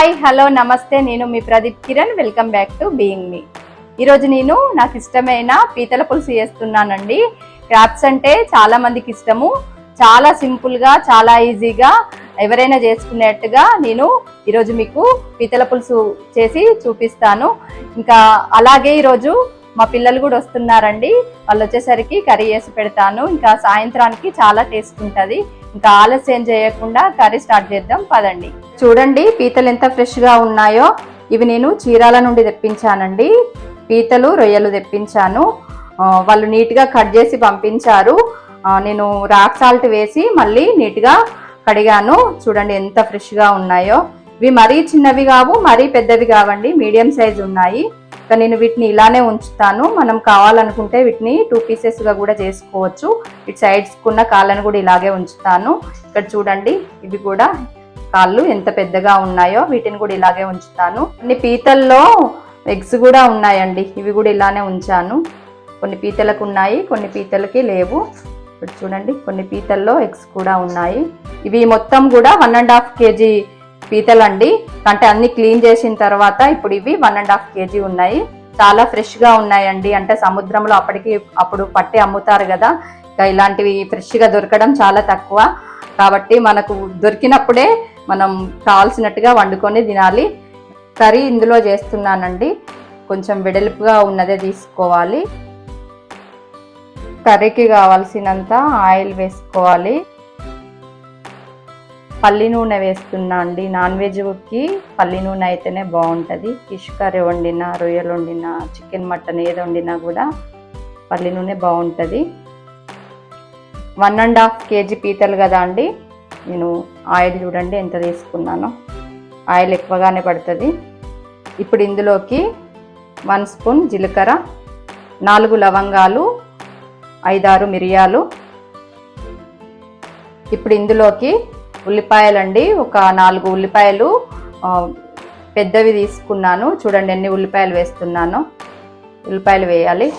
Hi hello నమస్తే. నేను మీ Pradeep Kiran. Welcome back to being మీ ఈరోజు నేను నాకు ఇష్టమైన పీతల పులుసు చేస్తున్నానండి. క్రాప్స్ అంటే చాలా మందికి ఇష్టము. చాలా సింపుల్గా చాలా ఈజీగా ఎవరైనా చేసుకునేట్టుగా నేను ఈరోజు మీకు పీతల పులుసు చేసి చూపిస్తాను. ఇంకా అలాగే ఈరోజు మా పిల్లలు కూడా వస్తున్నారండి. వాళ్ళు వచ్చేసరికి కర్రీ చేసి పెడతాను. ఇంకా సాయంత్రానికి చాలా టేస్ట్ ఉంటుంది. ఇంకా ఆలస్యం చేయకుండా కర్రీ స్టార్ట్ చేద్దాం. పదండి. చూడండి పీతలు ఎంత ఫ్రెష్గా ఉన్నాయో. ఇవి నేను చీరాల నుండి తెప్పించానండి. పీతలు రొయ్యలు తెప్పించాను. వాళ్ళు నీట్గా కట్ చేసి పంపించారు. నేను రాక్ సాల్ట్ వేసి మళ్ళీ నీట్గా కడిగాను. చూడండి ఎంత ఫ్రెష్గా ఉన్నాయో. ఇవి మరీ చిన్నవి కావు మరీ పెద్దవి కావండి. మీడియం సైజ్ ఉన్నాయి. నేను వీటిని ఇలానే ఉంచుతాను. మనం కావాలనుకుంటే వీటిని టూ పీసెస్గా కూడా చేసుకోవచ్చు. ఇటు సైడ్స్కున్న కాళ్ళను కూడా ఇలాగే ఉంచుతాను. ఇక్కడ చూడండి ఇవి కూడా కాళ్ళు ఎంత పెద్దగా ఉన్నాయో వీటిని కూడా ఇలాగే ఉంచుతాను. కొన్ని పీతల్లో ఎగ్స్ కూడా ఉన్నాయండి ఇవి కూడా ఇలానే ఉంచాను. కొన్ని పీతలకు ఉన్నాయి కొన్ని పీతలకి లేవు. ఇప్పుడు చూడండి కొన్ని పీతల్లో ఎగ్స్ కూడా ఉన్నాయి. ఇవి మొత్తం కూడా వన్ అండ్ హాఫ్ కేజీ పీతలండి. అంటే అన్ని క్లీన్ చేసిన తర్వాత ఇప్పుడు ఇవి వన్ అండ్ హాఫ్ కేజీ ఉన్నాయి. చాలా ఫ్రెష్గా ఉన్నాయండి. అంటే సముద్రంలో అప్పటికి అప్పుడు పట్టి అమ్ముతారు కదా. ఇంకా ఇలాంటివి ఫ్రెష్గా దొరకడం చాలా తక్కువ. కాబట్టి మనకు దొరికినప్పుడే మనం కావాల్సినట్టుగా వండుకొని తినాలి. కర్రీ ఇందులో చేస్తున్నానండి. కొంచెం వెడల్పుగా ఉన్నదే తీసుకోవాలి. కర్రీకి కావాల్సినంత ఆయిల్ వేసుకోవాలి. పల్లి నూనె వేస్తున్నా అండి. నాన్ వెజ్కి పల్లి నూనె అయితేనే బాగుంటుంది. ఫిష్ కర్రీ వండినా రొయ్యలు వండినా చికెన్ మటన్ ఏది వండినా కూడా పల్లి నూనె బాగుంటుంది. వన్ అండ్ హాఫ్ కేజీ పీతలు కదా అండి. నేను ఆయిల్ చూడండి ఎంత తీసుకున్నాను. ఆయిల్ ఎక్కువగానే పడుతుంది. ఇప్పుడు ఇందులోకి వన్ స్పూన్ జీలకర్ర నాలుగు లవంగాలు ఐదారు మిరియాలు. ఇప్పుడు ఇందులోకి ఉల్లిపాయలండి. ఒక నాలుగు ఉల్లిపాయలు పెద్దవి తీసుకున్నాను. చూడండి ఎన్ని ఉల్లిపాయలు వేస్తున్నాను. ఉల్లిపాయలు వేయాలి.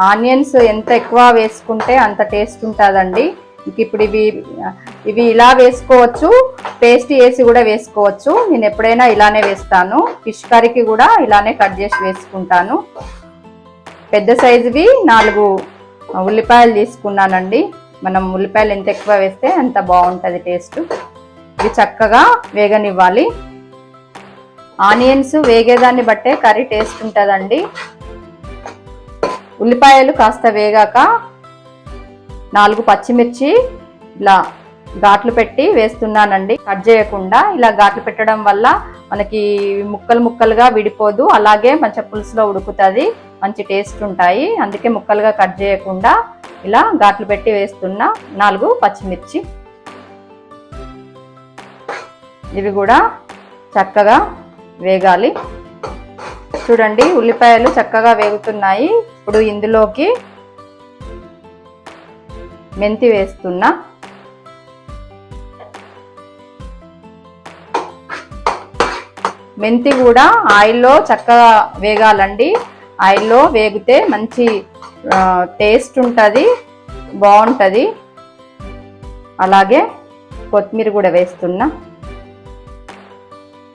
ఆనియన్స్ ఎంత ఎక్కువ వేసుకుంటే అంత టేస్ట్ ఉంటుందండి. ఇప్పుడు ఇవి ఇవి ఇలా వేసుకోవచ్చు పేస్ట్ వేసి కూడా వేసుకోవచ్చు. నేను ఎప్పుడైనా ఇలానే వేస్తాను. ఫిష్ కర్రీకి కూడా ఇలానే కట్ చేసి వేసుకుంటాను. పెద్ద సైజువి నాలుగు ఉల్లిపాయలు తీసుకున్నానండి. మనం ఉల్లిపాయలు ఎంత ఎక్కువ వేస్తే అంత బాగుంటుంది టేస్ట్ ఇవి చక్కగా వేగనివ్వాలి. ఆనియన్స్ వేగేదాన్ని బట్టే కర్రీ టేస్ట్ ఉంటుందండి. ఉల్లిపాయలు కాస్త వేగాక నాలుగు పచ్చిమిర్చి ఇలా ఘాట్లు పెట్టి వేస్తున్నానండి. కట్ చేయకుండా ఇలా ఘాట్లు పెట్టడం వల్ల మనకి ముక్కలు ముక్కలుగా విడిపోదు. అలాగే మంచి పులుసులో ఉడుకుతుంది. మంచి టేస్ట్ ఉంటాయి. అందుకే ముక్కలుగా కట్ చేయకుండా ఇలా ఘాట్లు పెట్టి వేస్తున్న నాలుగు పచ్చిమిర్చి. ఇవి కూడా చక్కగా వేగాలి. చూడండి ఉల్లిపాయలు చక్కగా వేగుతున్నాయి. ఇప్పుడు ఇందులోకి మెంతి వేస్తున్నా. మెంతి కూడా ఆయిల్లో చక్కగా వేగాలండి. ఆయిల్లో వేగితే మంచి టేస్ట్ ఉంటుంది బాగుంటుంది. అలాగే కొత్తిమీర కూడా వేస్తున్నా.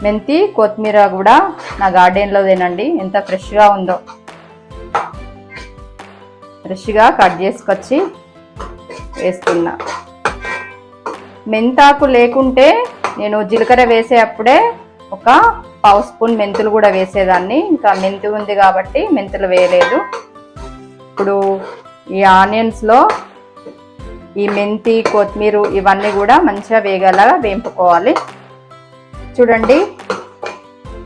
మెంతి కొత్తిమీర కూడా నా గార్డెన్లో తినండి. ఎంత ఫ్రెష్గా ఉందో. ఫ్రెష్గా కట్ చేసుకొచ్చి వేస్తున్నా. మెంతాకు లేకుంటే నేను జీలకర్ర వేసే అప్పుడే ఒక పావు స్పూన్ మెంతులు కూడా వేసేదాన్ని. ఇంకా మెంతి ఉంది కాబట్టి మెంతులు వేయలేదు. ఇప్పుడు ఈ ఆనియన్స్లో ఈ మెంతి కొత్తిమీర ఇవన్నీ కూడా మంచిగా వేగేలాగా వేంపుకోవాలి. చూడండి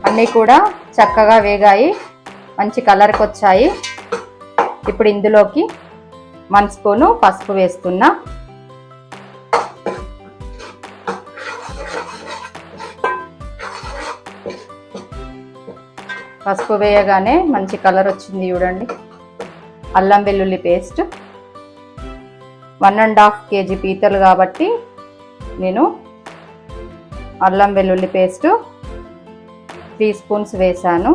అన్నీ కూడా చక్కగా వేగాయి. మంచి కలర్కి వచ్చాయి. ఇప్పుడు ఇందులోకి వన్ స్పూను పసుపు వేస్తున్నా పసుపు వేయగానే మంచి కలర్ వచ్చింది చూడండి. అల్లం వెల్లుల్లి paste. One and half KG పీతలు కాబట్టి నేను అల్లం వెల్లుల్లి పేస్ట్. త్రీ స్పూన్స్ వేసాను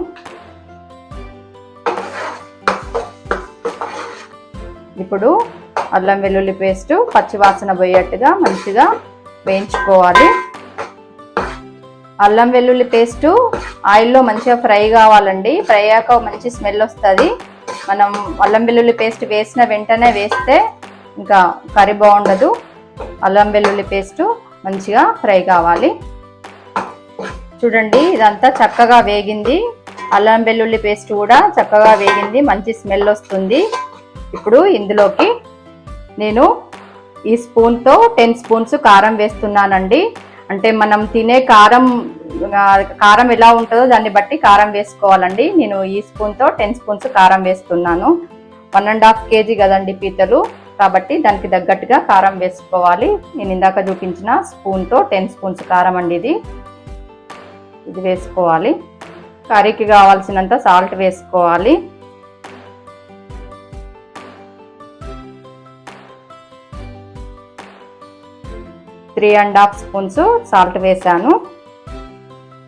ఇప్పుడు అల్లం వెల్లుల్లి పేస్ట్ పచ్చివాసన పోయేట్టుగా మంచిగా వేయించుకోవాలి. అల్లం వెల్లుల్లి పేస్టు ఆయిల్లో మంచిగా ఫ్రై కావాలండి. ఫ్రై అయ్యాక మంచి స్మెల్ వస్తుంది. మనం అల్లం వెల్లుల్లి పేస్ట్ వేసిన వెంటనే వేస్తే ఇంకా కర్రీ బాగుండదు. అల్లం వెల్లుల్లి పేస్ట్ మంచిగా ఫ్రై కావాలి. చూడండి ఇదంతా చక్కగా వేగింది. అల్లం వెల్లుల్లి పేస్ట్ కూడా చక్కగా వేగింది. మంచి స్మెల్ వస్తుంది. ఇప్పుడు ఇందులోకి నేను ఈ స్పూన్తో టెన్ స్పూన్స్ కారం వేస్తున్నానండి. అంటే మనం తినే కారం కారం ఎలా ఉంటుందో దాన్ని బట్టి కారం వేసుకోవాలండి. నేను ఈ స్పూన్తో టెన్ స్పూన్స్ కారం వేస్తున్నాను. వన్ అండ్ హాఫ్ కేజీ కదండి పీతలు. కాబట్టి దానికి తగ్గట్టుగా కారం వేసుకోవాలి. నేను ఇందాక చూపించిన స్పూన్తో టెన్ స్పూన్స్ కారం అండి ఇది. ఇది వేసుకోవాలి. కర్రీకి కావాల్సినంత సాల్ట్ వేసుకోవాలి. Three and half spoons salt వేసాను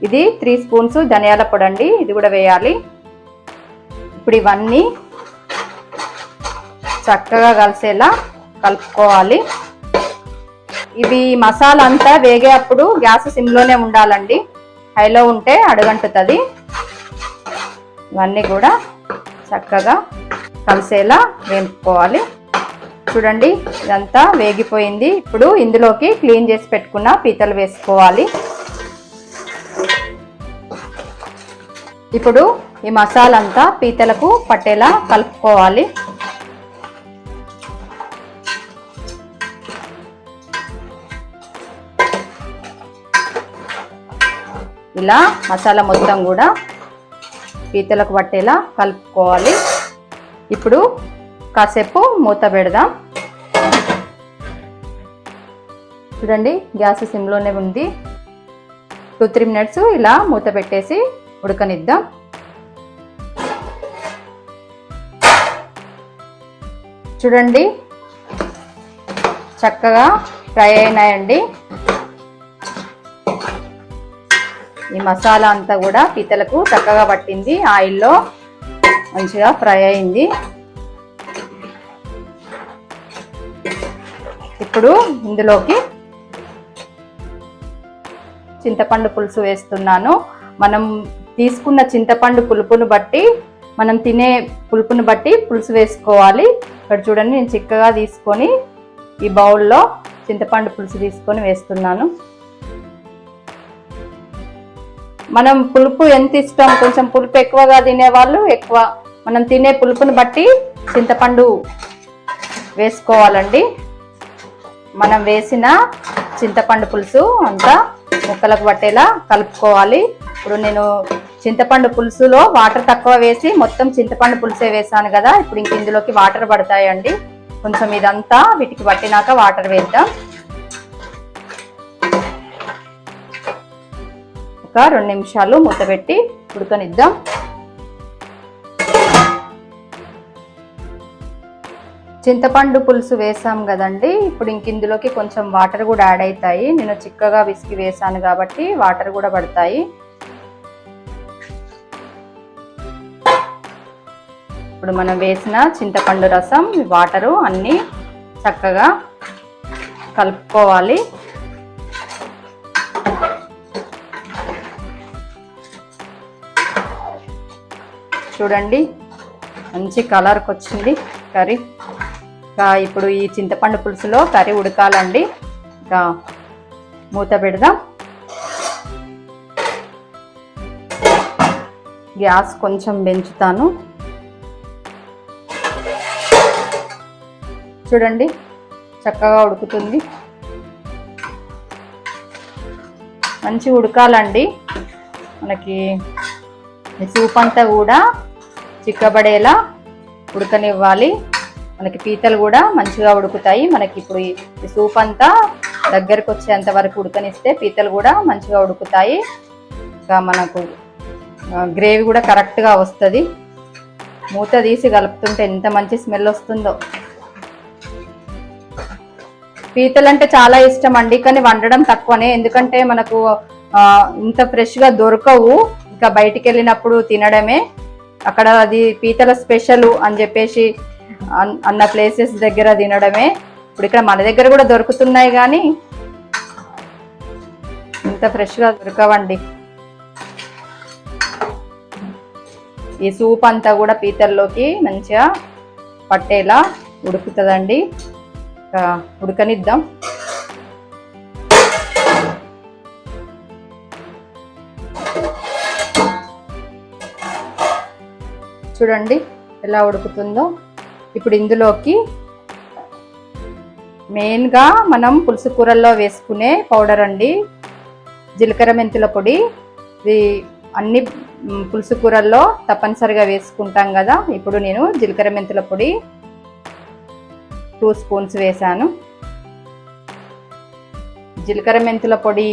ఇది త్రీ స్పూన్స్ ధనియాల పొడి అండి ఇది కూడా వేయాలి. ఇప్పుడు ఇవన్నీ చక్కగా కలిసేలా కలుపుకోవాలి. ఇవి మసాలా అంతా వేగేటప్పుడు గ్యాస్ సిమ్లోనే ఉండాలండి. హైలో ఉంటే అడుగంటుతుంది. ఇవన్నీ కూడా చక్కగా కలిసేలా వేపుకోవాలి. చూడండి ఇదంతా వేగిపోయింది. ఇప్పుడు ఇందులోకి క్లీన్ చేసి పెట్టుకున్న పీతలు వేసుకోవాలి. ఇప్పుడు ఈ మసాలంతా పీతలకు పట్టేలా కలుపుకోవాలి. ఇలా మసాలా మొత్తం కూడా పీతలకు పట్టేలా కలుపుకోవాలి. ఇప్పుడు కాసేపు మూత పెడదాం. చూడండి గ్యాస్ సిమ్లోనే ఉంది. టూ త్రీ మినిట్స్ ఇలా మూత పెట్టేసి ఉడకనిద్దాం. చూడండి చక్కగా ఫ్రై అయినాయండి. ఈ మసాలా అంతా కూడా పీతలకు చక్కగా పట్టింది. ఆయిల్లో మంచిగా ఫ్రై అయింది. ఇప్పుడు ఇందులోకి చింతపండు పులుసు వేస్తున్నాను. మనం తీసుకున్న చింతపండు పులుపును బట్టి మనం తినే పులుపును బట్టి పులుసు వేసుకోవాలి. ఇక్కడ చూడండి నేను చిక్కగా తీసుకొని ఈ బౌల్లో చింతపండు పులుసు తీసుకొని వేస్తున్నాను. మనం పులుపు ఎంత ఇష్టం? కొంచెం పులుపు ఎక్కువగా తినేవాళ్ళు ఎక్కువ. మనం తినే పులుపును బట్టి చింతపండు వేసుకోవాలండి. మనం వేసిన చింతపండు పులుసు అంతా ముక్కలకు పట్టేలా కలుపుకోవాలి. ఇప్పుడు నేను చింతపండు పులుసులో వాటర్ తక్కువ వేసి మొత్తం చింతపండు పులుసే వేసాను కదా ఇప్పుడు ఇంక ఇందులోకి వాటర్ పడతాయండి. కొంచెం ఇదంతా వీటికి పట్టినాక వాటర్ వేద్దాం. ఒక రెండు నిమిషాలు మూత పెట్టి ఉడకనిద్దాం. చింతపండు పులుసు వేసాం కదండి. ఇప్పుడు ఇంక ఇందులోకి కొంచెం వాటర్ కూడా యాడ్ అవుతాయి. నేను చిక్కగా విసికి వేసాను కాబట్టి వాటర్ కూడా పడతాయి. ఇప్పుడు మనం వేసిన చింతపండు రసం వాటరు అన్నీ చక్కగా కలుపుకోవాలి. చూడండి మంచి కలర్కి వచ్చింది కర్రీ. ఇంకా ఇప్పుడు ఈ చింతపండు పులుసులో కర్రీ ఉడకాలండి. ఇంకా మూత పెడదాం. గ్యాస్ కొంచెం పెంచుతాను. చూడండి చక్కగా ఉడుకుతుంది. మంచి ఉడకాలండి. మనకి సూప్ అంతా కూడా చిక్కబడేలా ఉడకనివ్వాలి. మనకి పీతలు కూడా మంచిగా ఉడుకుతాయి. మనకి ఇప్పుడు ఈ సూప్ అంతా దగ్గరకు వచ్చేంత వరకు ఉడకనిస్తే పీతలు కూడా మంచిగా ఉడుకుతాయి. ఇంకా మనకు గ్రేవీ కూడా కరెక్ట్గా వస్తుంది. మూత తీసి కలుపుతుంటే ఎంత మంచి స్మెల్ వస్తుందో. పీతలు అంటే చాలా ఇష్టం అండి కానీ వండడం తక్కువనే. ఎందుకంటే మనకు ఇంత ఫ్రెష్గా దొరకవు. ఇంకా బయటికి వెళ్ళినప్పుడు తినడమే. అక్కడ అది పీతల స్పెషల్ అని చెప్పేసి అన్న ప్లేసెస్ దగ్గర తినడమే. ఇప్పుడు ఇక్కడ మన దగ్గర కూడా దొరుకుతున్నాయి కానీ ఇంత ఫ్రెష్గా దొరకవండి. ఈ సూప్ అంతా కూడా పీతల్లోకి మంచిగా పట్టేలా ఉడుకుతుందండి. ఉడకనిద్దాం. చూడండి ఎలా ఉడుకుతుందో. ఇప్పుడు ఇందులోకి మెయిన్గా మనం పులుసు కూరల్లో వేసుకునే పౌడర్ అండి. జీలకర్ర మెంతుల పొడి. ఇది అన్ని పులుసు కూరల్లో తప్పనిసరిగా వేసుకుంటాం కదా. ఇప్పుడు నేను జీలకర్ర మెంతుల పొడి టూ స్పూన్స్ వేసాను జీలకర్ర మెంతుల పొడి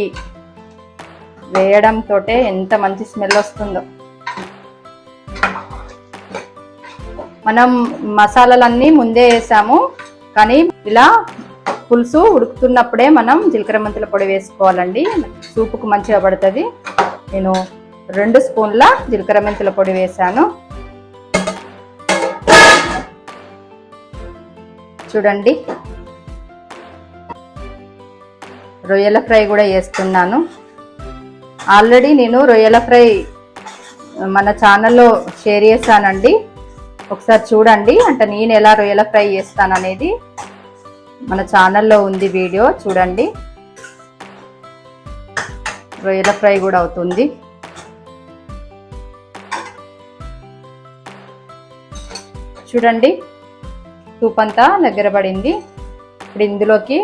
వేయడంతో ఎంత మంచి స్మెల్ వస్తుందో. మనం మసాలాలన్నీ ముందే వేసాము కానీ ఇలా పులుసు ఉడుకుతున్నప్పుడే మనం జీలకర్ర మెంతుల పొడి వేసుకోవాలండి. సూపుకు మంచిగా పడుతుంది. నేను రెండు స్పూన్ల జీలకర్ర మెంతుల పొడి వేసాను. చూడండి. రొయ్యల ఫ్రై కూడా చేస్తున్నాను ఆల్రెడీ నేను రొయ్యల ఫ్రై మన ఛానల్లో షేర్ చేశానండి. ఒకసారి చూడండి. అంటే నేను ఎలా రొయ్యల ఫ్రై చేస్తాను అనేది మన ఛానల్లో ఉంది వీడియో చూడండి. రొయ్యల ఫ్రై కూడా అవుతుంది. చూడండి. తూపంతా అంతా దగ్గర పడింది. ఇప్పుడు ఇందులోకి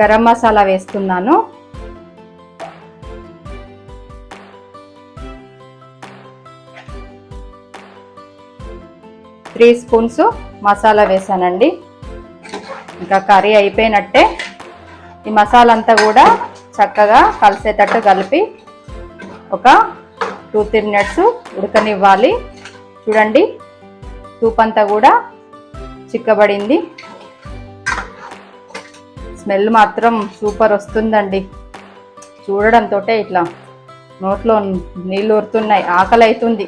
గరం మసాలా వేస్తున్నాను. త్రీ స్పూన్స్ మసాలా వేసానండి. ఇంకా కర్రీ అయిపోయినట్టే ఈ మసాలా అంతా కూడా చక్కగా కలిసేటట్టు కలిపి ఒక టూ త్రీ మినిట్స్ ఉడకనివ్వాలి. చూడండి సూప్ అంతా కూడా చిక్కబడింది. స్మెల్ మాత్రం సూపర్ వస్తుందండి. చూడడంతో ఇట్లా నోట్లో నీళ్ళు ఊరుతున్నాయి ఆకలి అవుతుంది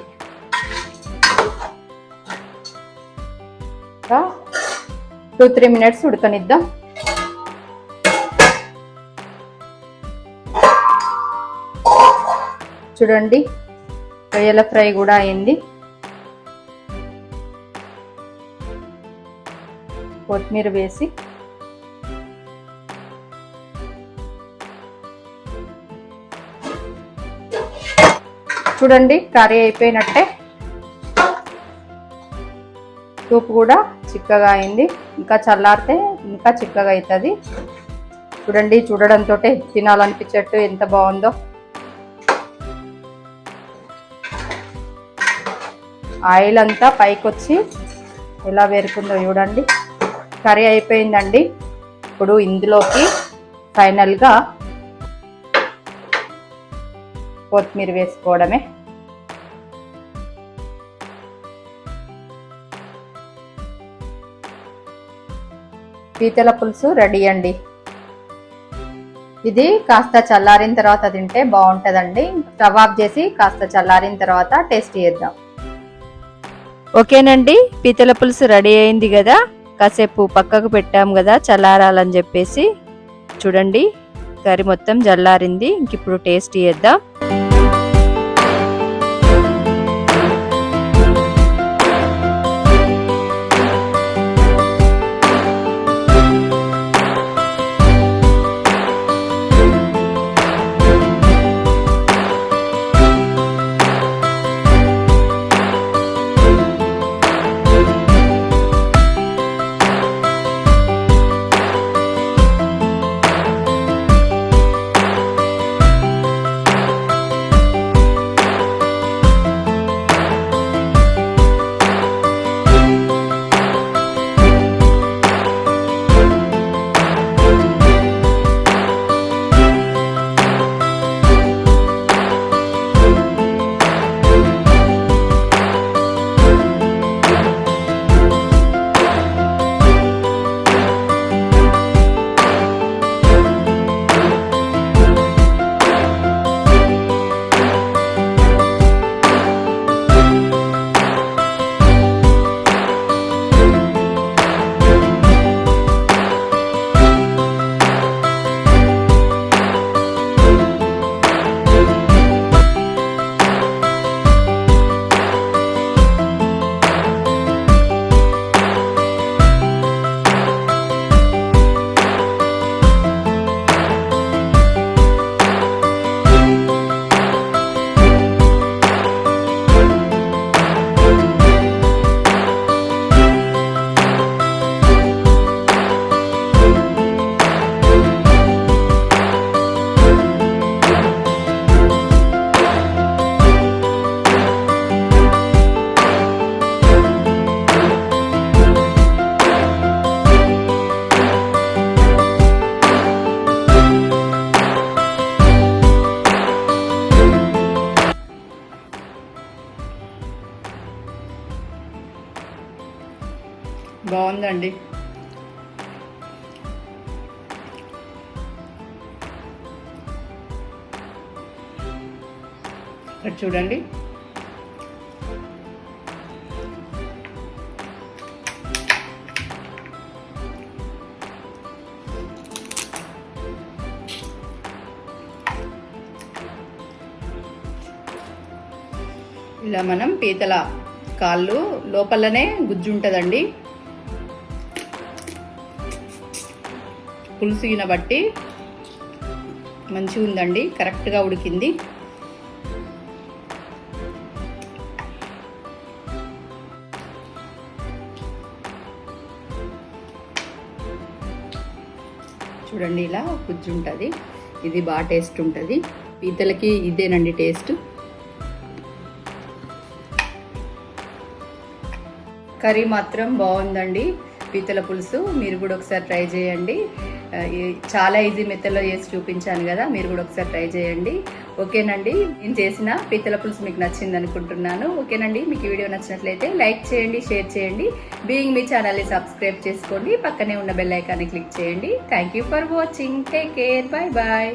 టూ త్రీ మినిట్స్ ఉడకనిద్దాం. చూడండి రొయ్యల ఫ్రై కూడా అయింది. కొత్తిమీర వేసి. చూడండి కర్రీ అయిపోయినట్టే. సూప్ కూడా. చిక్కగా అయింది. ఇంకా చల్లారితే ఇంకా చిక్కగా అవుతుంది. చూడండి చూడడంతో తినాలనిపించేట్టు ఎంత బాగుందో. ఆయిల్ అంతా పైకి వచ్చి ఎలా వేరుకుందో చూడండి. కర్రీ అయిపోయిందండి. ఇప్పుడు ఇందులోకి ఫైనల్గా కొత్తిమీర వేసుకోవడమే. పీతల పులుసు రెడీ అండి. ఇది కాస్త చల్లారిన తర్వాత తింటే బాగుంటుందండి. స్టవ్ ఆఫ్ చేసి కాస్త చల్లారిన తర్వాత టేస్ట్ చేద్దాం. ఓకేనండి? పీతల పులుసు రెడీ అయింది కదా? కాసేపు పక్కకు పెట్టాం కదా చల్లారాలని చెప్పేసి. చూడండి కర్రీ మొత్తం చల్లారింది. ఇంక ఇప్పుడు టేస్ట్ చేద్దాం. చూడండి. ఇలా మనం పీతల కాళ్ళు లోపలనే గుజ్జు ఉంటుందండి బట్టి మంచిగా ఉందండి కరెక్ట్గా ఉడికింది. చూడండి ఇలా గుజ్జు ఉంటుంది. ఇది బాగా టేస్ట్ ఉంటుంది. పీతలకి ఇదేనండి టేస్ట్. కర్రీ మాత్రం బాగుందండి. పీతల పులుసు మీరు కూడా ఒకసారి ట్రై చేయండి. చాలా ఈజీ మెథడ్లో చేసి చూపించాను కదా మీరు కూడా ఒకసారి ట్రై చేయండి. ఓకేనండి? నేను చేసిన పీతల పులుసు మీకు నచ్చింది అనుకుంటున్నాను ఓకేనండి? మీకు ఈ వీడియో నచ్చినట్లయితే లైక్ చేయండి షేర్ చేయండి. బీయింగ్ మీ ఛానల్ని సబ్స్క్రైబ్ చేసుకోండి. పక్కనే ఉన్న బెల్ ఐకాన్ని క్లిక్ చేయండి. Thank you for watching. Take care. Bye bye